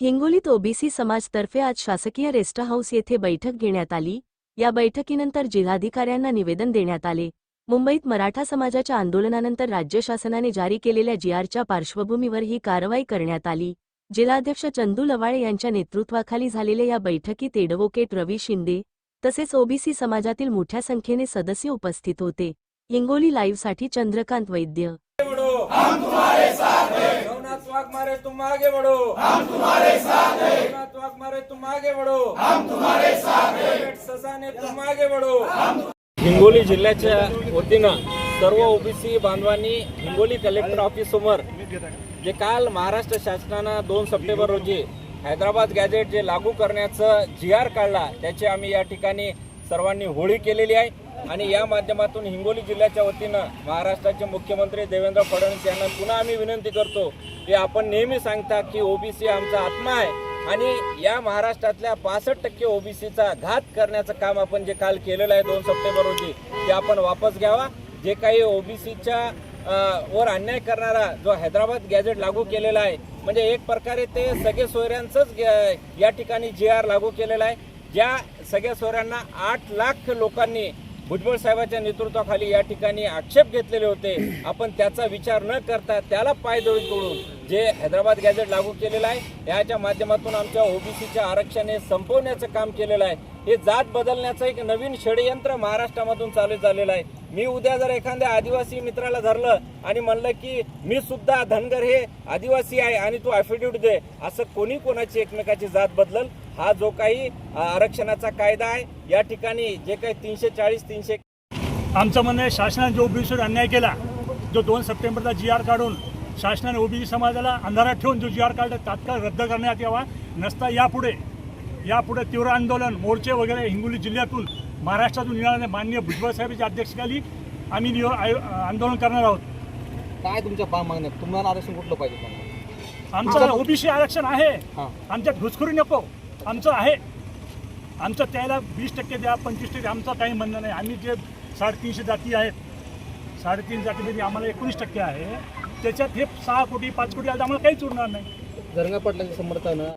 हिंगोलीत ओबीसी समाजतर्फे आज शासकीय रेस्ट हाऊस येथे बैठक घेण्यात आली. या बैठकीनंतर जिल्हाधिकाऱ्यांना निवेदन देण्यात आले. मुंबईत मराठा समाजाच्या आंदोलनानंतर राज्य शासनाने जारी केलेल्या जीआरच्या पार्श्वभूमीवर ही कारवाई करण्यात आली. जिल्हाध्यक्ष चंदू लवाळे यांच्या नेतृत्वाखाली झालेल्या या बैठकीत एडव्होकेट रवी शिंदे तसेच ओबीसी समाजातील मोठ्या संख्येने सदस्य उपस्थित होते. हिंगोली लाईव्हसाठी चंद्रकांत वैद्य. हैं वाघ मारे तुम आगे बढ़ो हम तुम्हारे साथ हैं। रघुनाथ वाघ मारे तुम आगे बढ़ो हम तुम्हारे साथ हैं। ससाने तुम आगे बढ़ो हिंगोली जिल्ह्याच्या वतीनं सर्व ओबीसी बांधवांनी हिंगोली कलेक्टर ऑफिस समोर जे काल महाराष्ट्र शासनानं दोन सप्टेंबर रोजी हैदराबाद गॅजेट जे लागू करण्याचं जी आर काढला त्याची आम्ही या ठिकाणी सर्वांनी होळी केलेली आहे. आणि या माध्यमातून हिंगोली जिल्ह्याच्या वतीनं महाराष्ट्राचे मुख्यमंत्री देवेंद्र फडणवीस यांना पुन्हा आम्ही विनंती करतो की आपण नेहमी सांगता की ओबीसी आमचा आत्मा आहे. आणि या महाराष्ट्रातल्या पासष्ट टक्के ओबीसीचा घात करण्याचं काम आपण जे काल केलेलं आहे दोन सप्टेंबर रोजी ते आपण वापस घ्यावा. जे काही ओबीसीच्या वर अन्याय करणारा जो हैदराबाद गॅजेट लागू केलेला आहे म्हणजे एक प्रकारे ते सगळे सोयऱ्यांचंच ग- या ठिकाणी जे आर लागू केलेला आहे. ज्या सगळ्या सोयऱ्यांना आठ लाख लोकांनी भुजबळ साहेबांच्या नेतृत्वाखाली या ठिकाणी आक्षेप घेतलेले होते. आपण त्याचा विचार न करता त्याला पायदळी तोडून जे हैदराबाद गॅजेट लागू केलेलं आहे याच्या माध्यमातून आमच्या ओबीसीच्या आरक्षण हे संपवण्याचं काम केलेलं आहे. हे जात बदलण्याचं एक नवीन षडयंत्र महाराष्ट्रामधून चालू झालेलं आहे. मी उद्या जर एखाद्या आदिवासी मित्राला धरलं आणि म्हणलं की मी सुद्धा धनगर हे आदिवासी आहे आणि तू ॲफिडेव्हिट दे असं कोणी कोणाची एकमेकाची जात बदलल? हा जो काही आरक्षणाचा कायदा आहे या ठिकाणी जे काही तीनशे चाळीस तीनशे आमचं म्हणणं आहे शासनाने जो ओबीसीवर अन्याय केला जो दोन सप्टेंबरचा जी आर काढून शासनाने ओबीसी समाजाला अंधारात ठेवून जो जी आर काढला तात्काळ रद्द करण्यात यावा. नसता यापुढे यापुढे तीव्र आंदोलन मोर्चे वगैरे हिंगोली जिल्ह्यातून महाराष्ट्रातून येणारे माननीय भुजबळ साहेबांच्या अध्यक्षतेखाली आम्ही आयो- आंदोलन करणार आहोत. काय तुमच्या पा मागण्या तुम्हाला आरक्षण कुठलं पाहिजे? आमचं ओबीसी आरक्षण आहे. हां. आमच्यात घुसखोरी नको. आमचं आहे. आमचं त्याला वीस टक्के द्या पंचवीस टक्के आमचं काही म्हणणं नाही. आम्ही जे साडेतीनशे जाती आहेत साडेतीन जातीमध्ये म्हणजे आम्हाला एकोणीस टक्के आहे. त्याच्यात हे सहा कोटी पाच कोटी आलं तर आम्हाला काहीच उरणार नाही. धरणा पाटलांच्या समर्थानं